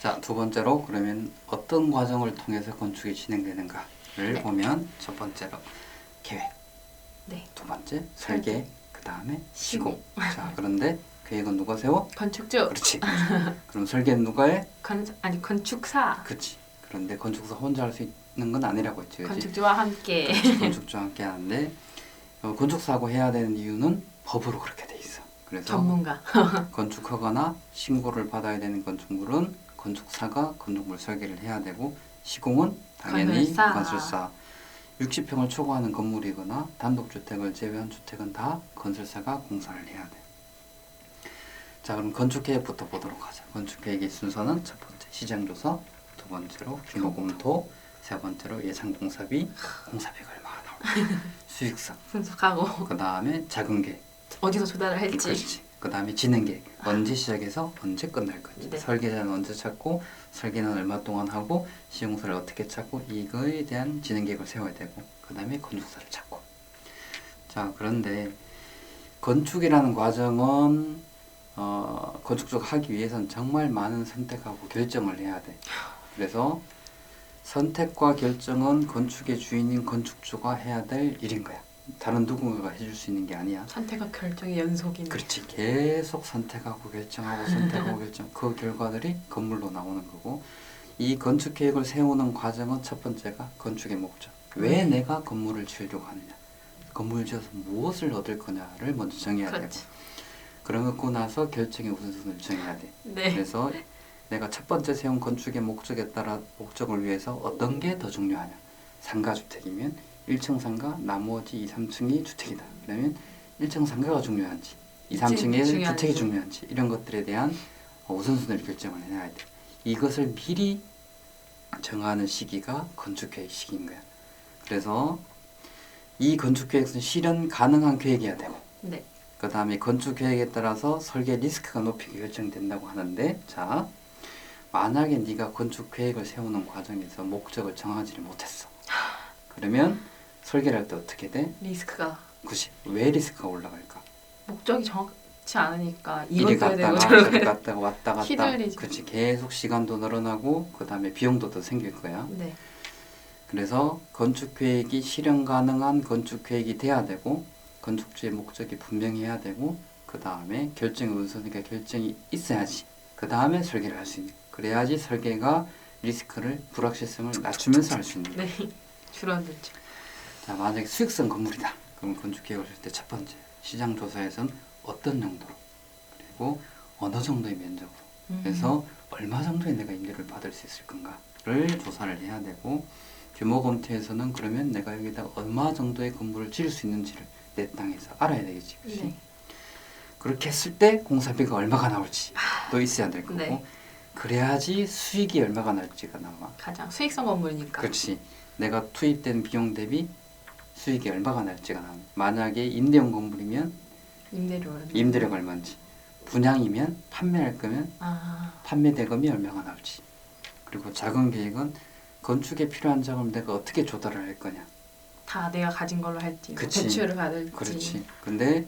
자, 두 번째로 그러면 어떤 과정을 통해서 건축이 진행되는가를 네. 보면 첫 번째로 계획, 네. 두 번째 설계, 그 다음에 시공. 자, 그런데 계획은 누가 세워? 건축주. 그렇지. 그럼 설계는 누가 해? 건 아니 건축사. 그렇지. 그런데 건축사 혼자 할 수 있는 건 아니라고 했지, 그렇지? 건축주와 함께. 그렇지. 건축주와 함께 하는데 어, 건축사고 해야 되는 이유는 법으로 그렇게 돼 있어. 그래서 전문가. 건축하거나 신고를 받아야 되는 건축물은 건축사가 건축물 설계를 해야 되고 시공은 당연히 건설사. 건설사. 60평을 초과하는 건물이거나 단독주택을 제외한 주택은 다 건설사가 공사를 해야 돼. 자 그럼 건축계획부터 보도록 하자. 건축계획의 순서는 첫 번째 시장조사, 두 번째로 규모검토, 세 번째로 예상공사비, 공사비가 얼마가 나올까, 수익성, 분석하고 그 다음에 자금계획, 어디서 조달을 할지. 그렇지. 그 다음에 진행계획. 언제 시작해서 언제 끝날 건지. 네. 설계자는 언제 찾고 설계는 얼마 동안 하고 시공사를 어떻게 찾고 이거에 대한 진행계획을 세워야 되고 그 다음에 건축사를 찾고. 자 그런데 건축이라는 과정은 어, 건축적 하기 위해서는 정말 많은 선택하고 결정을 해야 돼. 그래서 선택과 결정은 건축의 주인인 건축주가 해야 될 일인 거야. 다른 누군가가 해줄 수 있는 게 아니야. 선택과 결정의 연속이네. 그렇지 계속 선택하고 결정하고 선택하고 결정 그 결과들이 건물로 나오는 거고 이 건축 계획을 세우는 과정은 첫 번째가 건축의 목적 왜 음. 내가 건물을 지으려고 하느냐 건물을 지어서 무엇을 얻을 거냐를 먼저 정해야 되고 그렇지. 그러고 나서 결정의 우선순위를 정해야 돼 네. 그래서 내가 첫 번째 세운 건축의 목적에 따라 목적을 위해서 어떤 게 더 중요하냐 상가주택이면 1층 상가 나머지 2, 3층이 주택이다. 그러면 1층 상가가 중요한지 2, 3층의 중요한지. 주택이 중요한지 이런 것들에 대한 어, 우선순위를 결정을 해놔야 돼. 이것을 미리 정하는 시기가 건축계획 시기인 거야. 그래서 이 건축계획은 실현 가능한 계획이어야 되고 네. 그 다음에 건축 계획에 따라서 설계 리스크가 높이 결정된다고 하는데 자 만약에 네가 건축 계획을 세우는 과정에서 목적을 정하지를 못했어. 그러면 설계를 할 때 어떻게 돼? 리스크가 굳이 왜 리스크가 올라갈까? 목적이 정확치 않으니까 이리 이것도 해야 갔다가 저리 해야 갔다가 왔다 갔다 휘둘리지. 그렇지 계속 시간도 늘어나고 그 다음에 비용도 더 생길 거야 네. 그래서 건축 계획이 실현 가능한 건축 계획이 돼야 되고 건축주의 목적이 분명해야 되고 그 다음에 결정의 우선이니까 결정이 있어야지 그 다음에 설계를 할 수 있는 그래야지 설계가 리스크를 불확실성을 낮추면서 할 수 있는 거야. 네. 줄어들죠. 자 만약에 수익성 건물이다 그럼 건축 계획을 할때첫 번째 시장 조사에서는 어떤 용도로 그리고 어느 정도의 면적으로 음. 그래서 얼마 정도의 내가 임대료를 받을 수 있을 건가를 조사를 해야 되고 규모 검토에서는 그러면 내가 여기다 얼마 정도의 건물을 지을 수 있는지를 내 땅에서 알아야 되겠지. 그치? 네. 그렇게 했을 때 공사비가 얼마가 나올지 또 있어야 될 거고 네. 그래야지 수익이 얼마가 날지가 나와. 가장 수익성 건물이니까. 그렇지. 내가 투입된 비용 대비 수익이 얼마가 날지가 나와. 만약에 임대용 건물이면 임대료 얼마? 임대료가 얼마인지 분양이면 판매할 거면 아. 판매 대금이 얼마가 나올지 그리고 자금 계획은 건축에 필요한 자금을 내가 어떻게 조달을 할 거냐 다 내가 가진 걸로 할지 뭐 그치. 대출을 받을지 그렇지 근데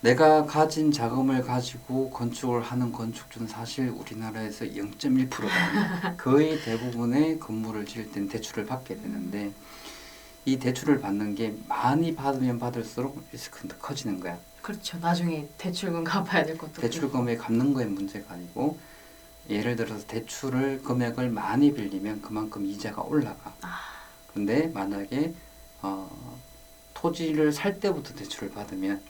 내가 가진 자금을 가지고 건축을 하는 건축주는 사실 우리나라에서 0.1%다 거의 대부분의 건물을 지을 땐 대출을 받게 되는데 이 대출을 받는 게 많이 받으면 받을수록 리스크는 더 커지는 거야 그렇죠 나중에 대출금 갚아야 될 것도 대출 금액 갚는 거에 문제가 아니고 예를 들어서 대출을 금액을 많이 빌리면 그만큼 이자가 올라가. 아. 근데 만약에 어, 토지를 살 때부터 대출을 받으면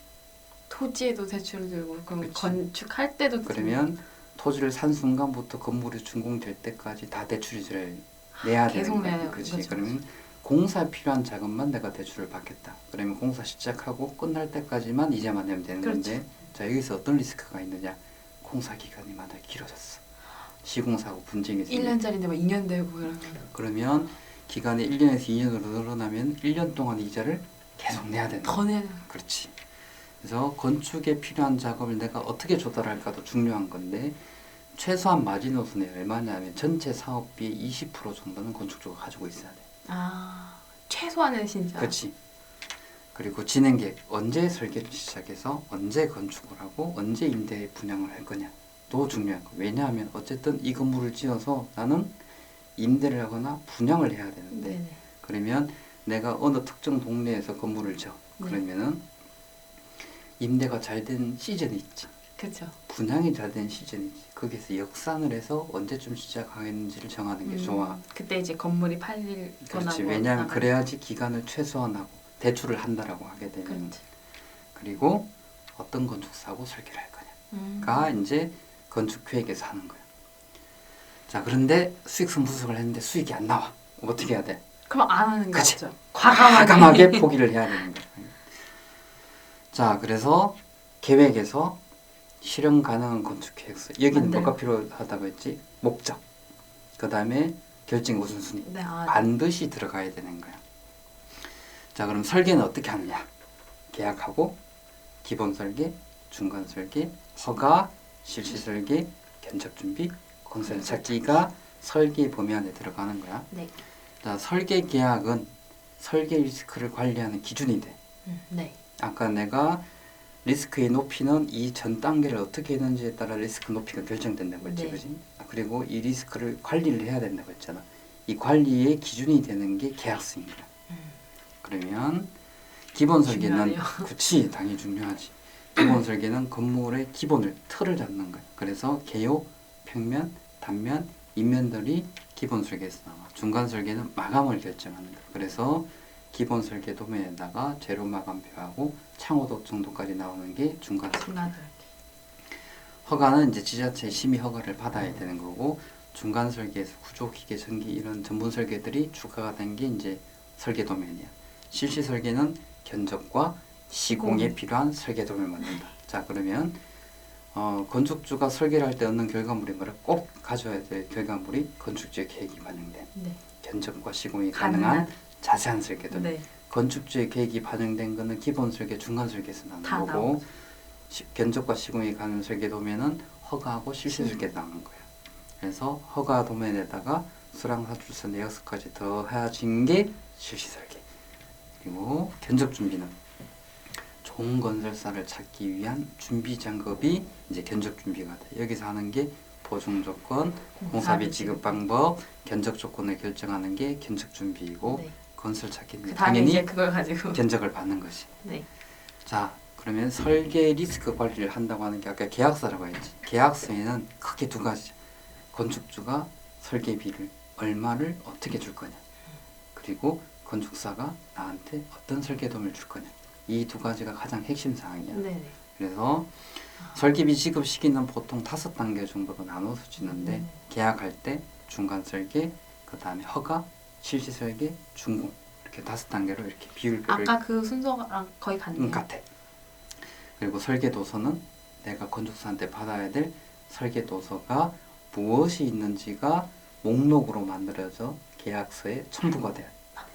토지에도 대출을 들고 그럼 그치. 건축할 때도 그러면 토지를 산 순간부터 건물이 준공될 때까지 다 대출이자를 내야 계속 되는 거야. 그렇지. 그러면 공사 필요한 자금만 내가 대출을 받겠다. 그러면 공사 시작하고 끝날 때까지만 이자만 내면 되는 그렇죠. 건데 자 여기서 어떤 리스크가 있느냐? 공사 기간이 만약 길어졌어. 시공사고 분쟁이 생겨. 1년짜리인데 막 2년 되고 이러면 그러면 기간이 1년에서 2년으로 늘어나면 1년 동안 이자를 계속 내야 된다. 더 내야 되는 그렇지. 그래서 건축에 필요한 작업을 내가 어떻게 조달할까도 중요한 건데 최소한 마지노선이 얼마냐면 전체 사업비의 20% 정도는 건축주가 가지고 있어야 돼. 아 최소한은 진짜 그렇지. 그리고 진행계획 언제 설계를 시작해서 언제 건축을 하고 언제 임대 분양을 할 거냐 더 중요한 거. 왜냐하면 어쨌든 이 건물을 지어서 나는 임대를 하거나 분양을 해야 되는데 네네. 그러면 내가 어느 특정 동네에서 건물을 지어 네. 그러면은 임대가 잘 된 시즌이 있지 그렇죠. 분양이 잘 된 시즌이 있지 거기서 역산을 해서 언제쯤 시작하겠는지를 정하는 게 좋아 그때 이제 건물이 팔릴거나 그렇지 뭐 왜냐하면 그래야지 기간을 최소화하고 대출을 한다라고 하게 그렇지. 그리고 어떤 건축사하고 설계를 할 거냐가 음. 이제 건축 계획에서 하는 거야. 자 그런데 수익성 분석을 했는데 수익이 안 나와. 어떻게 해야 돼? 그럼 안 하는 게 그치. 죠 과감하게. 과감하게 포기를 해야 되는 거야. 자 그래서 계획에서 실현 가능한 건축 계획서 여기는 만들고. 뭐가 필요하다고 했지? 목적. 그 다음에 결정 우선순위. 네, 아, 반드시 들어가야 되는 거야. 자, 그럼 설계는 어떻게 하느냐? 계약하고 기본 설계, 중간 설계, 허가, 실시 설계, 견적 준비, 건설 찾기가 설계 범위 안에 들어가는 거야. 네. 자, 설계 계약은 설계 리스크를 관리하는 기준이 돼. 음, 네. 아까 내가 리스크의 높이는 이 전 단계를 어떻게 했는지에 따라 리스크 높이가 결정된다고 했지, 네. 그지? 아, 그리고 이 리스크를 관리를 해야 된다고 했잖아. 이 관리의 기준이 되는 게 계약서인 거야. 음. 그러면 기본 설계는. 그치 당연히 중요하지. 기본 설계는 건물의 기본을 틀을 잡는 거야. 그래서 개요, 평면, 단면, 인면들이 기본 설계에서 나와. 중간 설계는 마감을 결정하는 거야. 그래서 기본 설계 도면에다가 재료 마감표하고 창호도 정도까지 나오는 게 중간 설계. 허가는 이제 지자체 심의 허가를 받아야 되는 거고 중간 설계에서 구조, 기계, 전기 이런 전문 설계들이 추가가 된 게 이제 설계 도면이야. 실시 설계는 견적과 시공에 시공. 필요한 설계 도면을 만든다. 자 그러면 어, 건축주가 설계를 할 때 얻는 결과물이 뭐라 꼭 가져야 될 결과물이 건축주의 계획이 반영된 네. 견적과 시공이 가능한 자세한 설계 도면. 네. 건축주의 계획이 반영된 거는 기본 설계, 중간 설계에서 나오는 다 거고 나오죠. 시- 견적과 시공이 가는 설계 도면은 허가하고 실시 음. 설계 나오는 거예요. 그래서 허가 도면에다가 수량 사출서 내역서까지 더해진 게 실시 설계. 그리고 견적 준비는 좋은 건설사를 찾기 위한 준비 작업이 이제 견적 준비가 돼. 여기서 하는 게 보증 조건, 공사비 지급 방법, 견적 조건을 결정하는 게 견적 준비이고 네. 건설 찾기는 그 다음에 당연히 이제 그걸 가지고. 견적을 받는 것이. 네. 자, 그러면 설계 리스크 관리를 한다고 하는 게 아까 계약서라고 했지. 계약서에는 크게 두 가지죠. 건축주가 설계비를 얼마를 어떻게 줄 거냐. 그리고 건축사가 나한테 어떤 설계 도움을 줄 거냐. 이 두 가지가 가장 핵심 사항이야. 네네. 그래서 설계비 지급 시기는 보통 다섯 단계 정도로 나눠서 지는데 음. 계약할 때 중간 설계, 그 다음에 허가, 실시 설계, 준공 이렇게 다섯 단계로 이렇게 비율별로 아까 그 순서랑 거의 같네요. 음, 같아. 그리고 설계 도서는 내가 건축사한테 받아야 될 설계 도서가 무엇이 있는지가 목록으로 만들어져 계약서에 첨부가 돼요.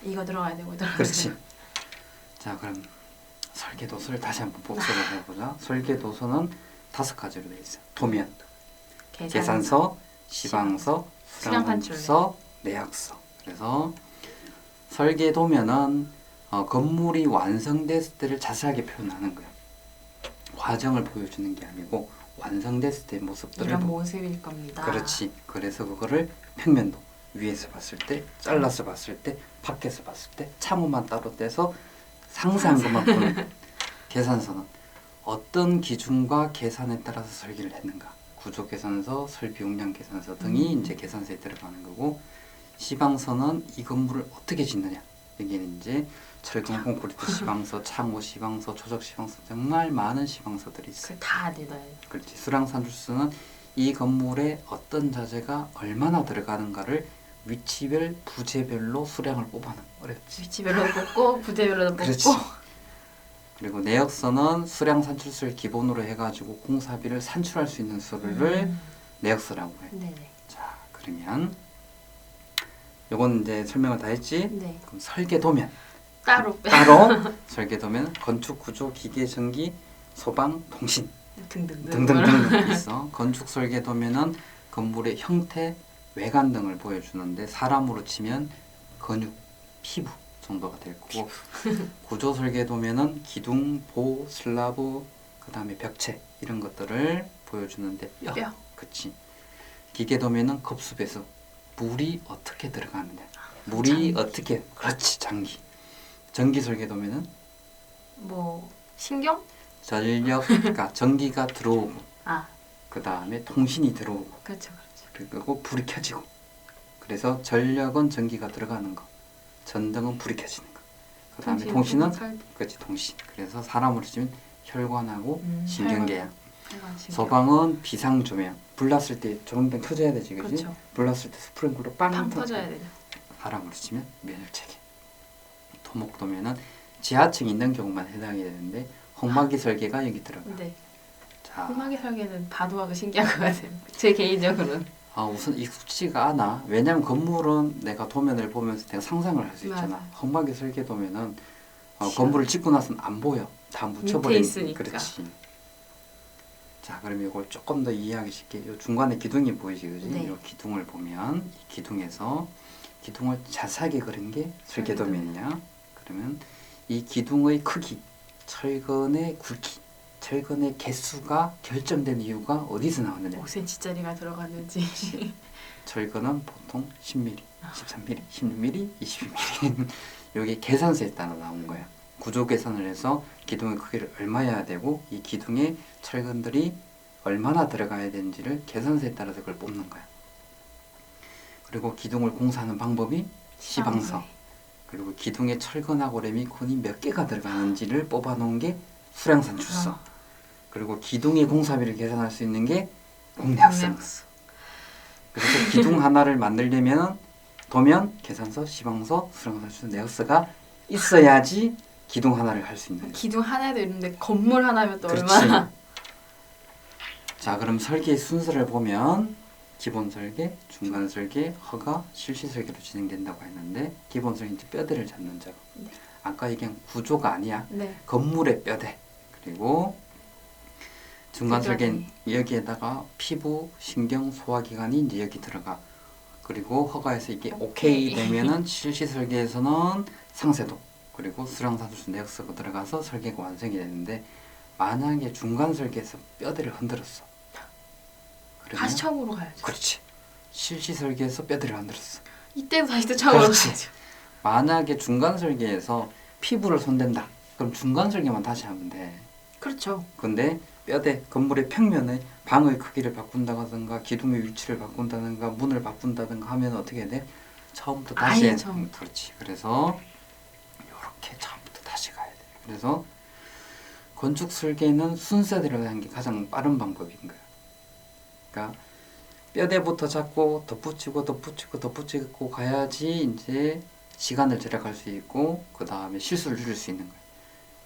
이거 들어가야 되고 들어가야 그렇지. 되고. 자, 그럼 설계 도서를 다시 한번 복습을 해보자. 설계 도서는 다섯 가지로 돼 있어. 도면, 계산서, 시방서, 수량 수량산출서, 내역서. 그래서 설계 도면은 어, 건물이 완성됐을 때를 자세하게 표현하는 거야. 과정을 보여주는 게 아니고 완성됐을 때의 모습들을 이런 보- 모습일 겁니다. 그렇지. 그래서 그거를 평면도 위에서 봤을 때, 잘라서 봤을 때, 밖에서 봤을 때, 창호만 따로 떼서 상세한 것만 보는 계산서는 어떤 기준과 계산에 따라서 설계를 했는가. 구조 계산서, 설비 용량 계산서 등이 음. 이제 계산서에 들어가는 거고 시방서는 이 건물을 어떻게 짓느냐. 여기는 이제 철근 콘크리트 시방서, 창호 시방서, 조적 시방서 정말 많은 시방서들이 있어요. 그다 넣어야 그렇지. 수량산출수는 이 건물에 어떤 자재가 얼마나 들어가는가를 위치별, 부재별로 수량을 뽑아는 어렵지. 위치별로도 뽑고 부대별로도 뽑고. 그렇지. 그리고 내역서는 수량 산출수를 기본으로 해가지고 공사비를 산출할 수 있는 서류를 음. 내역서라고 해. 네네. 자, 그러면 요건 이제 설명을 다 했지. 네. 그럼 설계 도면 따로 빼. 따로 설계 도면 건축 구조 기계 전기 소방 통신 등등등. 등등등 있어. 건축 설계 도면은 건물의 형태, 외관 등을 보여주는데 사람으로 치면 근육, 피부 정도가 될 거고 구조 설계 도면은 기둥, 보, 슬라브, 그다음에 벽체 이런 것들을 보여주는데 뼈, 뼈. 그치. 기계 도면은 급수 배수. 물이 어떻게 들어가느냐. 물이 장기. 어떻게 그렇지 장기. 전기 설계 도면은 뭐 신경? 전력 그러니까 전기가 들어오고 아 그 다음에 통신이 들어오고 그렇죠 그렇죠. 그리고 불이 켜지고 그래서 전력은 전기가 들어가는 거 전등은 불이 켜지는 거 그 다음에 통신은 설- 그렇지 통신 그래서 사람으로 치면 혈관하고 음, 신경계야. 서방은 비상 조명 불 났을 때 조명등 켜져야 되지 그지 그렇죠. 불 났을 때 스프링크로 빵, 팡 터져. 터져야 되죠. 사람으로 치면 면역체계 토목도면은 지하층 있는 경우만 해당이 되는데 홍마기 설계가 여기 들어가 네. 자 홍마기 설계는 봐도 하고 신기한 것 같아요. 제 개인적으로는. 아, 우선 익숙지가 않아. 왜냐면 건물은 내가 도면을 보면서 내가 상상을 할 수 있잖아. 맞아요. 험하게 설계 도면은 어. 건물을 짓고 나서는 안 보여. 다 묻혀버린. 있으니까. 그렇지. 자, 그럼 이걸 조금 더 이해하기 쉽게 요 중간에 기둥이 보이지, 그지? 네. 요 기둥을 보면 이 기둥에서 기둥을 자세하게 그린 게 설계 설계도면. 도면이야. 그러면 이 기둥의 크기, 철근의 굵기, 철근의 개수가 결정된 이유가 어디서 나오느냐? 5cm짜리가 들어갔는지. 철근은 보통 10mm, 아. 13mm, 16mm, 22mm 여기 계산서에 따라 나온 거야. 구조 계산을 해서 기둥의 크기를 얼마여야 되고 이 기둥에 철근들이 얼마나 들어가야 되는지를 계산서에 따라서 그걸 뽑는 거야. 그리고 기둥을 공사하는 방법이 시방서. 그리고 기둥에 철근하고 레미콘이 몇 개가 들어가는지를 뽑아놓은 게 수량산 출서. 아. 그리고 기둥의 공사비를 계산할 수 있는 게. 공략서. 그래서 기둥 하나를 만들려면 도면, 계산서, 시방서, 수령서, 추천, 내역서가 있어야지 기둥 하나를 할 수 있는. 기둥 하나에도 있는데 건물 하나면 또 그렇지. 얼마나 자, 그럼 설계의 순서를 보면 기본 설계, 중간 설계, 허가, 실시 설계로 진행된다고 했는데 기본 설계 이제 뼈대를 잡는 작업. 네. 아까 얘기한 구조가 아니야. 네. 건물의 뼈대. 그리고 중간. 설계는 여기에다가 피부, 신경, 소화기관이 이제 여기 들어가. 그리고 허가에서 이게 오케이 오케이. 되면은 실시 설계에서는 상세도 그리고 수량산수 내역서가 들어가서 설계가 완성이 되는데 만약에 중간 설계에서 뼈대를 흔들었어. 그러면 다시 처음으로 가야죠. 그렇지. 실시 설계에서 뼈대를 흔들었어. 이때도 다시 또 처음으로 그렇지. 가야죠. 만약에 중간 설계에서 피부를 손댄다. 그럼 중간 설계만 다시 하면 돼. 그렇죠. 근데 뼈대 건물의 평면의 방의 크기를 바꾼다든가 기둥의 위치를 바꾼다든가 문을 바꾼다든가 하면 어떻게 돼? 처음부터 다시 아예 해. 처음부터. 음, 그렇지. 그래서 이렇게 처음부터 다시 가야 돼. 그래서 건축 설계는 순서대로 하는 게 가장 빠른 방법인 거야. 그러니까 뼈대부터 잡고 덧붙이고 덧붙이고 덧붙이고 가야지 이제 시간을 절약할 수 있고 그 다음에 실수를 줄일 수 있는 거야.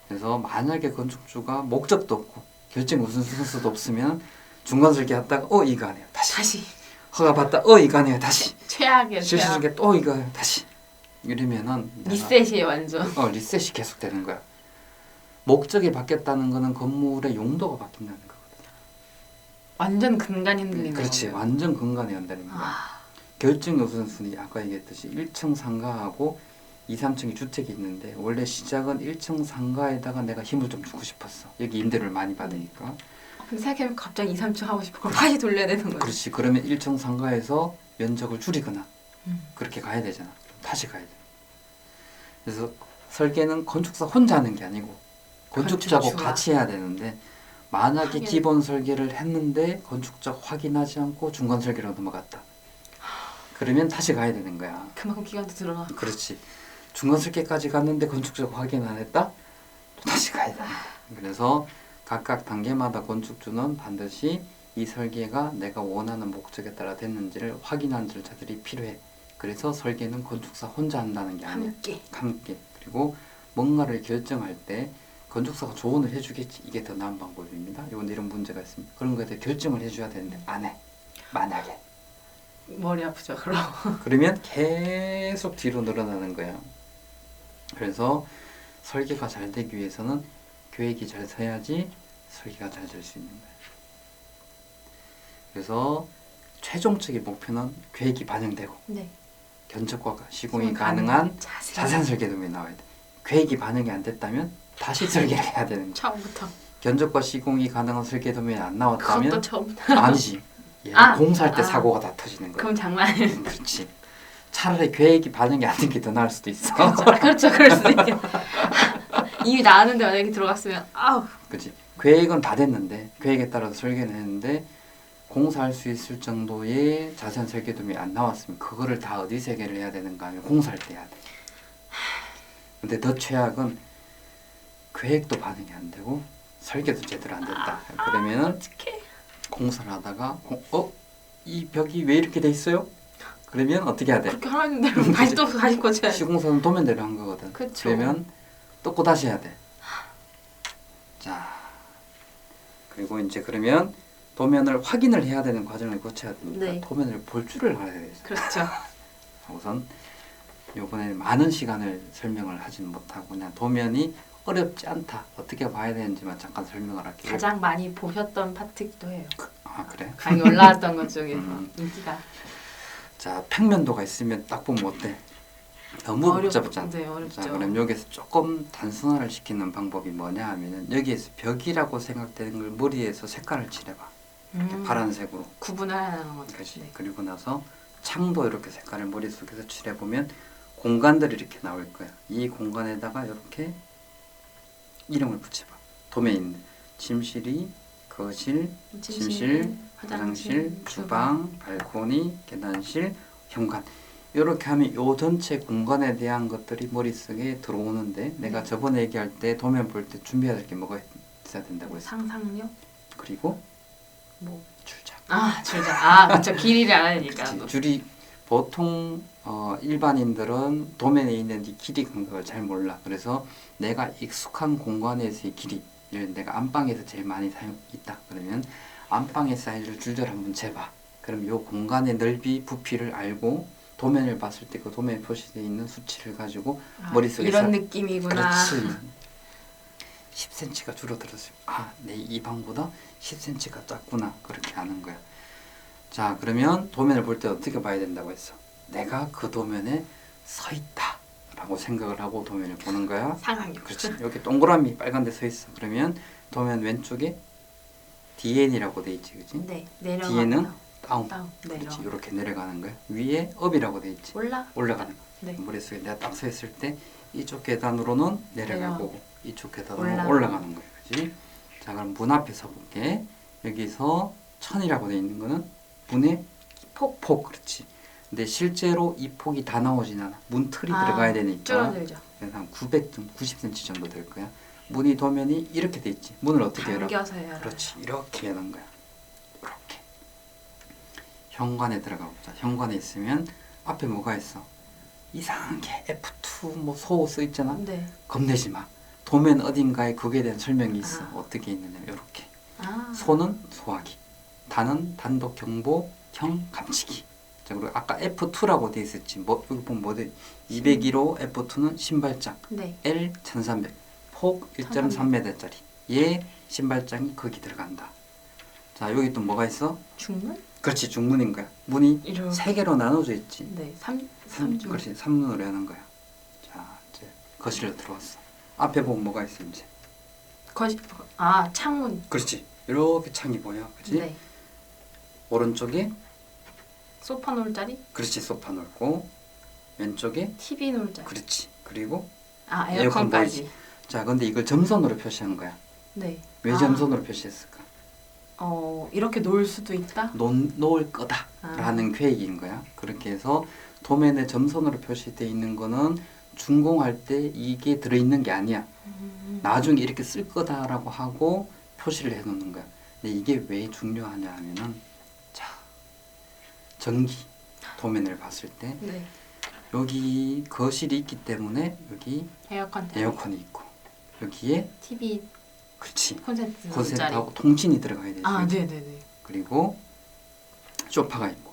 그래서 만약에 건축주가 목적도 없고 결정 무슨 순서도 없으면 중간 설계 하다가 어 이거 안 해요 다시 다시 허가 받다 어 이거 안 해요 다시 최악의 실수. 설계 또 이거 해요 다시 이러면은 리셋이에요 완전. 어 리셋이 계속되는 거야 목적이 바뀌었다는 거는 건물의 용도가 바뀐다는 거거든 완전 근간이 흔들리는 그렇지 거예요. 완전 근간이 된다는 거야 아, 결정 요소순위 아까 얘기했듯이 1층 상가하고 2, 3층이 주택이 있는데 원래 시작은 1층 상가에다가 내가 힘을 좀 주고 싶었어 여기 임대료를 많이 받으니까 근데 생각해보면 갑자기 2, 3층 하고 싶어. 그럼 다시 돌려야 되는 거예요. 그렇지 그러면 1층 상가에서 면적을 줄이거나 음. 그렇게 가야 되잖아 다시 가야 돼 그래서 설계는 건축사 혼자 하는 게 아니고 건축자하고 건축주와. 같이 해야 되는데 만약에 하긴. 기본 설계를 했는데 건축자 확인하지 않고 중간 설계로 넘어갔다 그러면 다시 가야 되는 거야 그만큼 기간도 들어가. 그렇지. 중간 설계까지 갔는데 건축주가 확인 안 했다? 또 다시 가야 돼. 그래서 각각 단계마다 건축주는 반드시 이 설계가 내가 원하는 목적에 따라 됐는지를 확인하는 절차들이 필요해. 그래서 설계는 건축사 혼자 한다는 게 아니야. 함께. 함께. 그리고 뭔가를 결정할 때 건축사가 조언을 해주겠지. 이게 더 나은 방법입니다. 이건 이런 문제가 있습니다. 그런 거에 대해 결정을 해줘야 되는데 안 해. 만약에. 머리 아프죠. 그럼. 그러면 계속 뒤로 늘어나는 거야. 그래서 설계가 잘 되기 위해서는 계획이 잘 서야지 설계가 잘 될 수 있는 거야. 그래서 최종적인 목표는 계획이 반영되고 네. 견적과 시공이 가능한 자세. 자세한 설계도면이 나와야 돼. 계획이 반영이 안 됐다면 다시 설계를 해야 되는 거야. 처음부터. 견적과 시공이 가능한 설계도면이 안 그것도 나왔다면 처음부터. 아니지. 얘 아, 공사할 때 아. 사고가 다 터지는 거야. 그럼 장난 아니에요. 음, 그렇지. 차라리 계획이 반영이 안 된 게 더 나을 수도 있어. 그렇죠. 그렇죠. 그럴 수도 있겠다. 이미 나왔는데 만약에 들어갔으면 아우 그렇지. 계획은 다 됐는데 계획에 따라서 설계는 했는데 공사할 수 있을 정도의 자세한 설계도면이 안 나왔으면 그거를 다 어디 설계를 해야 되는가 하면 공사할 때 해야 돼. 근데 더 최악은 계획도 반영이 안 되고 설계도 제대로 안 됐다. 그러면은 어떡해. 공사를 하다가 공- 어? 이 벽이 왜 이렇게 돼 있어요? 그러면 어떻게 해야 돼? 그렇게 하라는 대로 다시 또 다시 고쳐야 돼. 시공사는 도면대로 한 거거든. 그쵸. 그러면 또 꼬다시 해야 돼. 자, 그리고 이제 그러면 도면을 확인을 해야 되는 과정을 거쳐야 되니까 네. 도면을 볼 줄을 알아야 되죠. 그렇죠. 우선 요번에 많은 시간을 설명을 하진 못하고 그냥 도면이 어렵지 않다. 어떻게 봐야 되는지만 잠깐 설명을 할게요. 가장 많이 보셨던 파트기도 해요. 아 그래? 강의 올라왔던 것 중에서 음. 인기가 자 평면도가 있으면 딱 보면 어때? 너무 어렵- 복잡하잖아. 네, 어렵죠. 자, 그럼 여기서 조금 단순화를 시키는 방법이 뭐냐 하면은 여기에서 벽이라고 생각되는 걸 머리에서 색깔을 칠해봐. 이렇게 음, 파란색으로. 구분을 하는 거죠. 그렇지. 네. 그리고 나서 창도 이렇게 색깔을 머릿속에서 칠해 보면 공간들이 이렇게 나올 거야. 이 공간에다가 이렇게 이름을 붙여봐. 도면 있는 침실이 거실, 침실, 화장실, 주방, 발코니, 계단실, 현관. 이렇게 하면 요 전체 공간에 대한 것들이 머릿속에 들어오는데 내가 네. 저번에 얘기할 때 도면 볼 때 준비해야 될 게 뭐가 있어야 된다고 했어. 상상력 그리고 뭐. 줄자. 아 줄자. 아 그렇죠. 길이를 알아야니까. 그치. 줄이 보통 어, 일반인들은 도면에 있는 이 길이 감각을 잘 몰라. 그래서 내가 익숙한 공간에서의 길이를 내가 안방에서 제일 많이 사용 있다. 그러면 안방의 사이즈를 줄줄 한번 재봐. 그럼 이 공간의 넓이, 부피를 알고 도면을 봤을 때 그 도면에 표시되어 있는 수치를 가지고 아, 머릿속에서- 이런 느낌이구나. 그렇지. 10cm가 줄어들었어요. 아, 내 이 방보다 10cm가 작구나. 그렇게 아는 거야. 자, 그러면 도면을 볼 때 어떻게 봐야 된다고 했어? 내가 그 도면에 서 있다. 라고 생각을 하고 도면을 보는 거야. 상상력. 그렇지. 여기 동그라미 빨간 데 서 있어. 그러면 도면 왼쪽에 DN이라고 돼 있지. 그지? 네 내려가. 뒤에는 다운. 다운 그렇지. 내려. 이렇게 내려가는 거야. 위에 up이라고 돼 있지. 올라. 올라가는 거. 네. 머릿속에 내가 딱 서 있을 때 이쪽 계단으로는 내려가고. 이쪽 계단으로 올라가고. 올라가는 거예요. 그지? 자, 그럼 문 앞에 서 볼게. 여기서 천이라고 돼 있는 거는 문의 폭, 폭. 그렇지. 근데 실제로 이 폭이 다 나오진 않아. 문 틀이 아, 들어가야 되니까. 줄어들죠. 그래서 한 900, 90cm 정도 될 거야. 문이 도면이 이렇게 돼 있지. 문을 어떻게 열어? 당겨서. 그렇지. 이렇게 여는 거야. 이렇게. 현관에 들어가 보자. 현관에 있으면 앞에 뭐가 있어? 이상한 게 F2 뭐소써 있잖아. 네. 겁내지 마. 도면 어딘가에 그거에 대한 설명이 있어. 아. 어떻게 있느냐. 이렇게. 아. 소는 소화기. 단은 단독 경보 형 감치기. 자, 그리고 아까 F2라고 돼 있었지. 뭐 여기 보면 뭐 돼? 201호 F2는 신발장. 네. L 1300. 폭 1.3m짜리. 얘 신발장이 거기 들어간다. 자, 여기 또 뭐가 있어? 중문? 그렇지. 중문인 거야. 문이 이렇게. 세 개로 나눠져 있지. 네. 삼 삼, 삼중. 그렇지. 3문으로 하는 거야. 자, 이제 거실로 들어왔어. 앞에 보면 뭐가 이제. 거시. 아 창문. 그렇지. 이렇게 창이 보여. 그렇지? 네. 오른쪽에 소파 놓을 자리. 그렇지. 소파 놓고 왼쪽에 TV 놓을 자리. 그렇지. 그리고 아 에어컨 에어컨까지. 자, 근데 이걸 점선으로 표시한 거야. 네. 왜 아. 점선으로 표시했을까? 어 이렇게 놓을 수도 있다. 놓, 놓을 거다 아. 라는 계획인 거야 그렇게 해서 도면에 점선으로 표시되어 있는 거는 준공할 때 이게 들어있는 게 아니야 음. 나중에 이렇게 쓸 거다라고 하고 표시를 해 놓는 거야 근데 이게 왜 중요하냐 하면은 자 전기 도면을 봤을 때 네. 여기 거실이 있기 때문에 여기 에어컨. 에어컨이 있고 여기에 TV 그렇지 콘센트. 콘센트하고 통신이 들어가야 되지 아? 네네네. 그리고 소파가 있고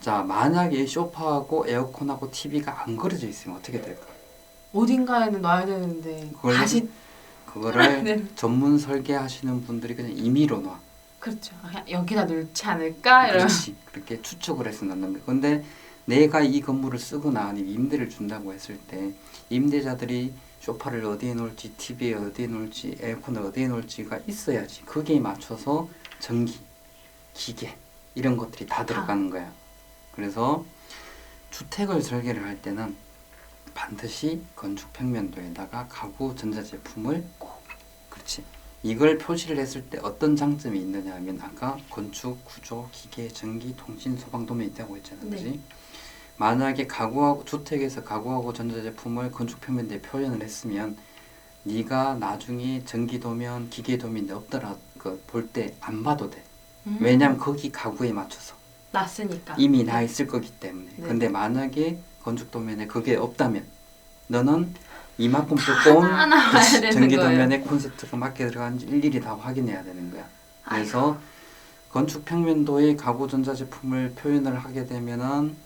자 만약에 소파하고 에어컨하고 TV가 안 걸어져 있으면 어떻게 될까? 어딘가에는 놔야 되는데 그걸 다시 그거를 네. 전문 설계하시는 분들이 그냥 임의로 놔. 그렇죠. 아, 여기다 놓지 않을까 이런. 그렇지. 그렇게 추측을 해서 거야. 근데 내가 이 건물을 쓰거나 아니면 임대를 준다고 했을 때 임대자들이 소파를 어디에 놓을지, TV에 어디에 놓을지, 에어컨을 어디에 놓을지가 있어야지. 거기에 맞춰서 전기, 기계 이런 것들이 다 다. 들어가는 거야. 그래서 주택을 설계를 할 때는 반드시 건축 평면도에다가 가구 전자제품을 꼭 그렇지. 이걸 표시를 했을 때 어떤 장점이 있느냐 하면 아까 건축, 구조, 기계, 전기, 통신, 소방 도면이 있다고 했잖아. 네. 만약에 가구하고 주택에서 가구하고 전자제품을 건축 평면도에 표현을 했으면 네가 나중에 전기 도면, 기계 도면이 없더라 그볼때 안 봐도 돼. 음. 왜냐면 거기 가구에 맞춰서 놨으니까. 이미 나 있을 거기 때문에. 네. 근데 만약에 건축 도면에 그게 없다면 너는 이만큼 조금 되는 전기. 도면에 콘센트가 맞게 들어가는지 일일이 다 확인해야 되는 거야. 그래서 건축 평면도에 가구 전자 제품을 표현을 하게 되면은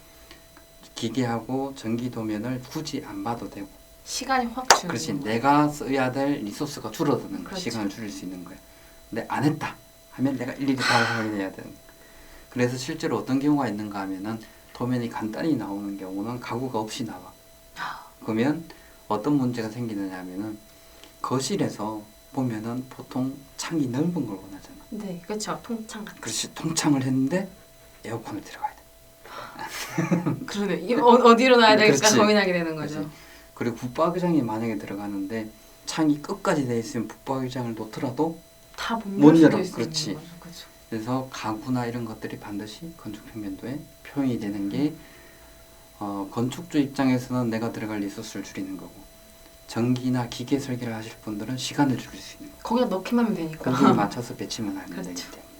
기계하고 전기 도면을 굳이 안 봐도 되고 시간이 확 줄는 그렇지 거. 내가 써야 될 리소스가 줄어드는 거야 그렇죠. 시간을 줄일 수 있는 거야 근데 안 했다 하면 내가 일일이 다 확인해야 되는 거야 그래서 실제로 어떤 경우가 있는가 하면은 도면이 간단히 나오는 경우는 가구가 없이 나와 아. 그러면 어떤 문제가 생기느냐 하면은 거실에서 보면은 보통 창이 넓은 걸 원하잖아 네, 그렇죠. 통창 같은. 그렇지 통창을 했는데 에어컨을 들어가야 돼 그러네. 이 어, 어디로 놔야 될까 그렇지. 고민하게 되는 거죠. 그렇지. 그리고 붙박이장이 만약에 들어가는데 창이 끝까지 돼 있으면 붙박이장을 놓더라도 다 못 못 열어. 그렇지. 그렇죠. 그래서 가구나 이런 것들이 반드시 건축 평면도에 표현이 되는 게 어, 건축주 입장에서는 내가 들어갈 리소스를 줄이는 거고 전기나 기계 설계를 하실 분들은 시간을 줄일 수 있는 거고 거기다 넣기만 하면 되니까. 거기에 맞춰서 배치만 하면 그렇죠. 되기 때문에